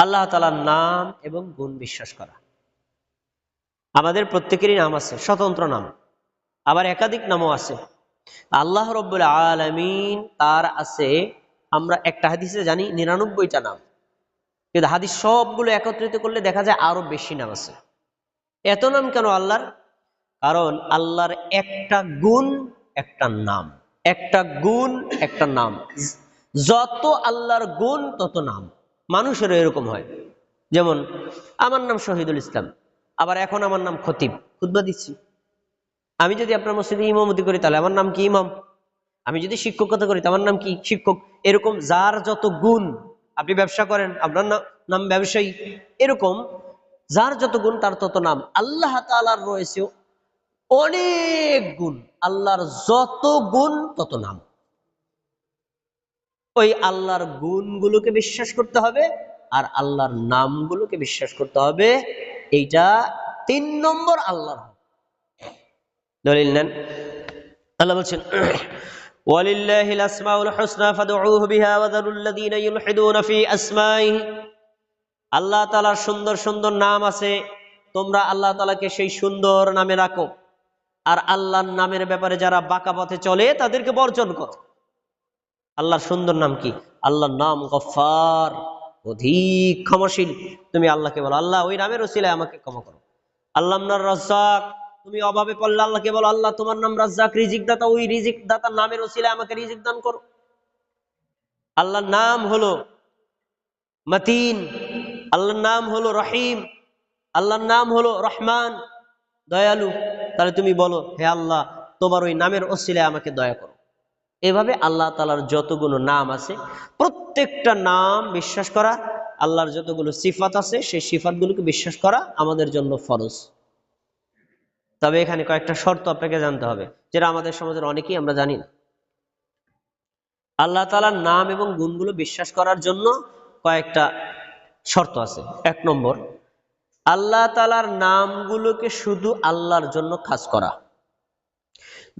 আল্লাহ তালার নাম এবং গুণ বিশ্বাস করা। আমাদের প্রত্যেকেরই নাম আছে, স্বতন্ত্র নাম। আবার একাধিক নামও আছে। আল্লাহ রব্বুল আলমিন তার আছে, আমরা একটা হাদিসে জানি, নিরানব্বইটা নাম। কিন্তু হাদিস সবগুলো একত্রিত করলে দেখা যায় আরও বেশি নাম আছে। এত নাম কেন আল্লাহর? কারণ আল্লাহর একটা গুণ, একটা নাম। একটা গুণ, একটা নাম। যত আল্লাহর গুণ, তত নাম। মানুষেরও এরকম হয়। যেমন, আমার নাম শহীদুল ইসলাম, আবার এখন আমার নাম খতিব খুদ্া দিচ্ছি। আমি যদি আপনার মসজিদে ইমামতি করি, তাহলে আমার নাম কি ইমাম? আমি যদি শিক্ষকতা করি আমার নাম কি শিক্ষক? এরকম যার যত গুণ আপনি ব্যবসা করেন, আপনার নাম ব্যবসায়ী, এরকম যার যত গুণ, তার তত নাম। আল্লাহ তালার রয়েছে অনেক গুণ। আল্লাহর যত গুণ, তত নাম। ওই আল্লাহর গুণগুলোকে বিশ্বাস করতে হবে আর আল্লাহর নামগুলোকে বিশ্বাস করতে হবে এইটা তিন নম্বর আল্লাহর দলিল নেন আল্লাহ বলছেন ولله الاسماء الحسنى فادعوه بها وذروا الذين يلحدون في اسمائه আল্লাহ তাআলার সুন্দর সুন্দর নাম আছে তোমরা আল্লাহ তাআলাকে সেই সুন্দর নামে রাখো আর আল্লাহর নামের ব্যাপারে যারা বাঁকা পথে চলে তাদেরকে বর্জন করো আল্লাহর সুন্দর নাম কি? আল্লাহর নাম গফার অধিক ক্ষমাশীল। তুমি আল্লাহকে বলো, আল্লাহ, ওই নামের ওসিলায় আমাকে ক্ষমা করো। আল্লাহ নাম রাজ্জাক, তুমি অভাবে পড়লে আল্লাহকে বলো, আল্লাহ, তোমার নাম রাজ্জাক রিজিক দাতা ওই রিজিক দাতার নামের ওসিলায় আমাকে রিজিক দান করো। আল্লাহর নাম হলো মাতিন, আল্লাহর নাম হলো রহিম, আল্লাহর নাম হলো রহমান, দয়ালু। তাহলে তুমি বলো, হে আল্লাহ, তোমার ওই নামের ওসিলায় আমাকে দয়া করো। এভাবে আল্লাহ তালার যতগুলো নাম আছে, প্রত্যেকটা নাম বিশ্বাস করা, আল্লাহর যতগুলো সিফাত আছে, সেই সিফাতগুলোকে বিশ্বাস করা আমাদের জন্য ফরজ। তবে এখানে কয়েকটা শর্ত আপনাকে জানতে হবে, যেটা আমাদের সমাজের অনেকেই আমরা জানি না। আল্লাহ তালার নাম এবং গুণগুলো বিশ্বাস করার জন্য কয়েকটা শর্ত আছে। এক নম্বর, আল্লাহ তালার নামগুলোকে শুধু আল্লাহর জন্য খাস করা।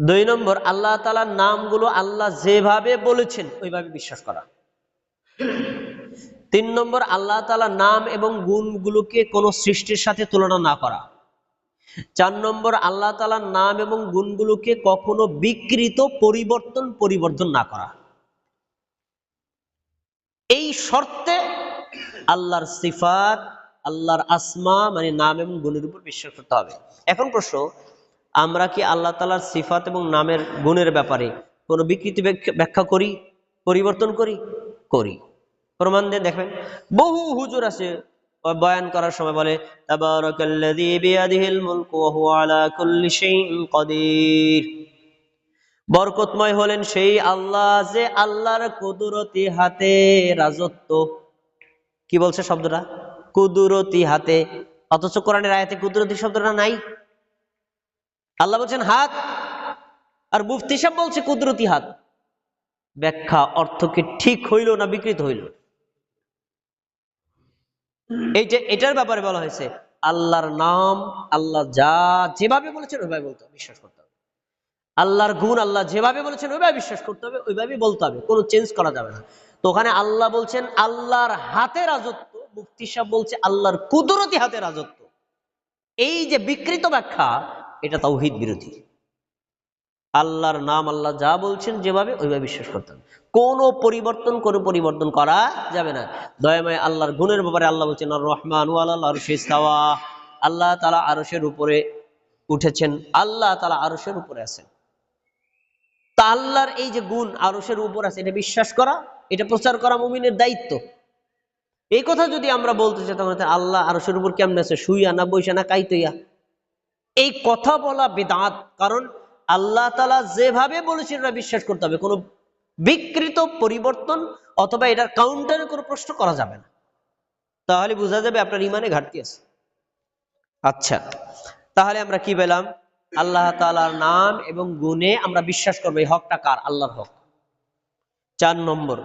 দুই নম্বর, আল্লাহ তালার নামগুলো আল্লাহ যেভাবে বলেছেন, ওইভাবে বিশ্বাস করা। তিন নম্বর, আল্লাহ তালার নাম এবং গুণগুলোকে কোনো সৃষ্টির সাথে তুলনা না করা। চার নম্বর, আল্লাহ তালার নাম এবং গুণগুলোকে কখনো বিকৃত, পরিবর্তন পরিবর্তন না করা। এই শর্তে আল্লাহর সিফাত, আল্লাহর আসমা মানে নাম এবং গুণের উপর বিশ্বাস করতে হবে। এখন প্রশ্ন আমরা কি আল্লাহ তালার সিফাত এবং নামের গুণের ব্যাপারে কোনো বিকৃতি ব্যাখ্যা করি, পরিবর্তন করি? করি। প্রমাণ দিয়ে দেখবেন, বহু হুজুর আছে বয়ান করার সময় বলে বরকতময় হলেন সেই আল্লাহ যে আল্লাহর কুদরতি হাতে রাজত্ব। কি বলছে শব্দটা? কুদরতি হাতে। অথচ কোরআনের আয়াতে কুদরতি শব্দটা নাই। আল্লাহ বলছেন, হাত। আর মুফতি সাহেব বলছে, কুদরতি হাত। ব্যাখ্যা অর্থ কি ঠিক হইল না বিকৃত হইল? এই যে এটার ব্যাপারে বলা হয়েছে, আল্লাহর নাম, আল্লাহ যা যেভাবে বলেছেন, ওইভাবে বলতে হবে, বিশ্বাস করতে হবে। আল্লাহর গুণ আল্লাহ যেভাবে বলেছেন, ওইভাবে বিশ্বাস করতে হবে ওইভাবে বলতে হবে, কোনো চেঞ্জ করা যাবে না। তো ওখানে আল্লাহ বলছেন, আল্লাহর হাতে রাজত্ব। মুফতি সাহেব বলছে, আল্লাহর কুদরতি হাতে রাজত্ব। এই যে বিকৃত ব্যাখ্যা এটা তাওহিদ বিরোধী। আল্লাহর নাম আল্লাহ যা বলছেন যেভাবে, ওইভাবে বিশ্বাস করতে হবে। কোনো পরিবর্তন কোনো পরিবর্তন করা যাবে না। দয়াময় আল্লাহর গুণের ব্যাপারে আল্লাহ বলছেন রহমান আল্লাহ তালা আরসের উপরে উঠেছেন। আল্লাহ তালা আরসের উপরে আছেন। তা আল্লাহর এই যে গুণ আরসের উপর আছে, এটা বিশ্বাস করা, এটা প্রচার করা মুমিনের দায়িত্ব। এই কথা যদি আমরা বলতে চাই, তাহলে আল্লাহ আরসের উপর কেমন আছে? শুইয়া না বৈশা না কাইতইয়া? এই কথা বলা বেদাত, কারণ আল্লাহ তালা যেভাবে বলেছেন এটা বিশ্বাস করতে হবে। কোনো বিকৃত পরিবর্তন অথবা এটার কাউন্টারে কোনো প্রশ্ন করা যাবে না। তাহলে বোঝা যাবে আপনার ইমানে ঘাটতি আছে। আচ্ছা তাহলে আমরা কি পেলাম? আল্লাহ তালার নাম এবং গুণে আমরা বিশ্বাস করব এই হকটা কার? আল্লাহর হক। চার নম্বর।